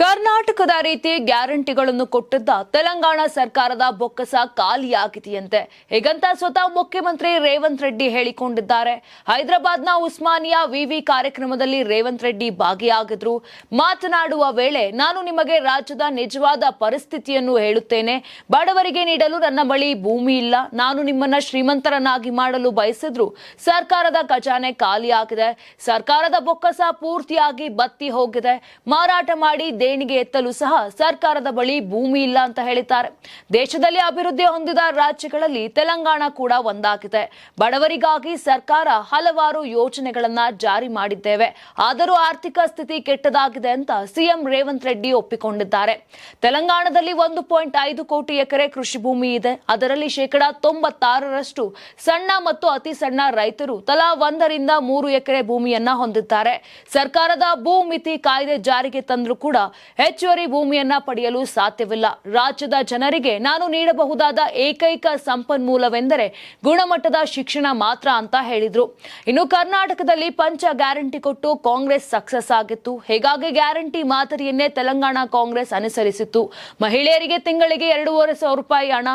ಕರ್ನಾಟಕದ ರೀತಿ ಗ್ಯಾರಂಟಿಗಳನ್ನು ಕೊಟ್ಟಿದ್ದ ತೆಲಂಗಾಣ ಸರ್ಕಾರದ ಬೊಕ್ಕಸ ಖಾಲಿಯಾಗಿದೆಯಂತೆ. ಹೀಗಂತ ಸ್ವತಃ ಮುಖ್ಯಮಂತ್ರಿ ರೇವಂತ್ ರೆಡ್ಡಿ ಹೇಳಿಕೊಂಡಿದ್ದಾರೆ. ಹೈದರಾಬಾದ್ನ ಉಸ್ಮಾನಿಯಾ ವಿವಿ ಕಾರ್ಯಕ್ರಮದಲ್ಲಿ ರೇವಂತ್ ರೆಡ್ಡಿ ಭಾಗಿಯಾಗಿದ್ರು. ಮಾತನಾಡುವ ವೇಳೆ, ನಾನು ನಿಮಗೆ ರಾಜ್ಯದ ನಿಜವಾದ ಪರಿಸ್ಥಿತಿಯನ್ನು ಹೇಳುತ್ತೇನೆ. ಬಡವರಿಗೆ ನೀಡಲು ನನ್ನ ಬಳಿ ಭೂಮಿ ಇಲ್ಲ. ನಾನು ನಿಮ್ಮನ್ನ ಶ್ರೀಮಂತರನ್ನಾಗಿ ಮಾಡಲು ಬಯಸಿದ್ರು. ಸರ್ಕಾರದ ಖಜಾನೆ ಖಾಲಿಯಾಗಿದೆ. ಸರ್ಕಾರದ ಬೊಕ್ಕಸ ಪೂರ್ತಿಯಾಗಿ ಬತ್ತಿ ಹೋಗಿದೆ. ಮಾರಾಟ ಮಾಡಿ ದೇಣಿಗೆ ಎತ್ತಲು ಸಹ ಸರ್ಕಾರದ ಬಳಿ ಭೂಮಿ ಇಲ್ಲ ಅಂತ ಹೇಳಿದ್ದಾರೆ. ದೇಶದಲ್ಲಿ ಅಭಿವೃದ್ಧಿ ಹೊಂದಿದ ರಾಜ್ಯಗಳಲ್ಲಿ ತೆಲಂಗಾಣ ಕೂಡ ಒಂದಾಗಿದೆ. ಬಡವರಿಗಾಗಿ ಸರ್ಕಾರ ಹಲವಾರು ಯೋಜನೆಗಳನ್ನ ಜಾರಿ ಮಾಡಿದ್ದೇವೆ. ಆದರೂ ಆರ್ಥಿಕ ಸ್ಥಿತಿ ಕೆಟ್ಟದಾಗಿದೆ ಅಂತ ಸಿಎಂ ರೇವಂತ್ ರೆಡ್ಡಿ ಒಪ್ಪಿಕೊಂಡಿದ್ದಾರೆ. ತೆಲಂಗಾಣದಲ್ಲಿ ಒಂದು ಪಾಯಿಂಟ್ ಐದು ಕೋಟಿ ಎಕರೆ ಕೃಷಿ ಭೂಮಿ ಇದೆ. ಅದರಲ್ಲಿ ಶೇಕಡಾ ತೊಂಬತ್ತಾರರಷ್ಟು ಸಣ್ಣ ಮತ್ತು ಅತಿ ಸಣ್ಣ ರೈತರು ತಲಾ ಒಂದರಿಂದ ಮೂರು ಎಕರೆ ಭೂಮಿಯನ್ನ ಹೊಂದಿದ್ದಾರೆ. ಸರ್ಕಾರದ ಭೂಮಿತಿ ಕಾಯ್ದೆ ಜಾರಿಗೆ ತಂದರೂ ಕೂಡ ಹೆಚ್ಚುವರಿ ಭೂಮಿಯನ್ನ ಪಡೆಯಲು ಸಾಧ್ಯವಿಲ್ಲ. ರಾಜ್ಯದ ಜನರಿಗೆ ನಾನು ನೀಡಬಹುದಾದ ಏಕೈಕ ಸಂಪನ್ಮೂಲವೆಂದರೆ ಗುಣಮಟ್ಟದ ಶಿಕ್ಷಣ ಮಾತ್ರ ಅಂತ ಹೇಳಿದ್ರು. ಇನ್ನು ಕರ್ನಾಟಕದಲ್ಲಿ ಪಂಚ ಗ್ಯಾರಂಟಿ ಕೊಟ್ಟು ಕಾಂಗ್ರೆಸ್ ಸಕ್ಸಸ್ ಆಗಿತ್ತು. ಹೀಗಾಗಿ ಗ್ಯಾರಂಟಿ ಮಾದರಿಯನ್ನೇ ತೆಲಂಗಾಣ ಕಾಂಗ್ರೆಸ್ ಅನುಸರಿಸಿತ್ತು. ಮಹಿಳೆಯರಿಗೆ ತಿಂಗಳಿಗೆ ಎರಡೂವರೆ ಸಾವಿರ ರೂಪಾಯಿ ಹಣ,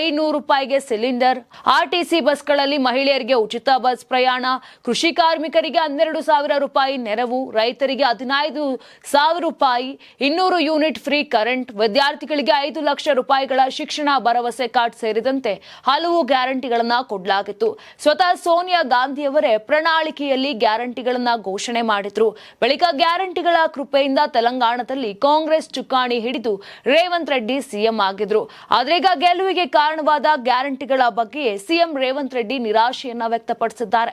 ಐನೂರು ರೂಪಾಯಿಗೆ ಸಿಲಿಂಡರ್, ಆರ್ಟಿಸಿ ಬಸ್ಗಳಲ್ಲಿ ಮಹಿಳೆಯರಿಗೆ ಉಚಿತ ಬಸ್ ಪ್ರಯಾಣ, ಕೃಷಿ ಕಾರ್ಮಿಕರಿಗೆ ಹನ್ನೆರಡು ಸಾವಿರ ರೂಪಾಯಿ ನೆರವು, ರೈತರಿಗೆ ಹದಿನೈದು ಸಾವಿರ ರೂಪಾಯಿ ಇನ್ನೂರು ಯೂನಿಟ್ ಫ್ರೀ ಕರೆಂಟ್ ವಿದ್ಯಾರ್ಥಿಗಳಿಗೆ ಐದು ಲಕ್ಷ ರೂಪಾಯಿಗಳ ಶಿಕ್ಷಣ ಭರವಸೆ ಕಾರ್ಡ್ ಸೇರಿದಂತೆ ಹಲವು ಗ್ಯಾರಂಟಿಗಳನ್ನ ಕೊಡಲಾಗಿತ್ತು. ಸ್ವತಃ ಸೋನಿಯಾ ಗಾಂಧಿಯವರೇ ಪ್ರಣಾಳಿಕೆಯಲ್ಲಿ ಗ್ಯಾರಂಟಿಗಳನ್ನ ಘೋಷಣೆ ಮಾಡಿದ್ರು. ಬಳಿಕ ಗ್ಯಾರಂಟಿಗಳ ಕೃಪೆಯಿಂದ ತೆಲಂಗಾಣದಲ್ಲಿ ಕಾಂಗ್ರೆಸ್ ಚುಕ್ಕಾಣಿ ಹಿಡಿದು ರೇವಂತ್ ರೆಡ್ಡಿ ಸಿಎಂ ಆಗಿದ್ರು. ಆದ್ರೆ ಈಗ ಗೆಲುವಿಗೆ ಕಾರಣವಾದ ಗ್ಯಾರಂಟಿಗಳ ಬಗ್ಗೆಯೇ ಸಿಎಂ ರೇವಂತ್ ರೆಡ್ಡಿ ನಿರಾಶೆಯನ್ನ ವ್ಯಕ್ತಪಡಿಸಿದ್ದಾರೆ.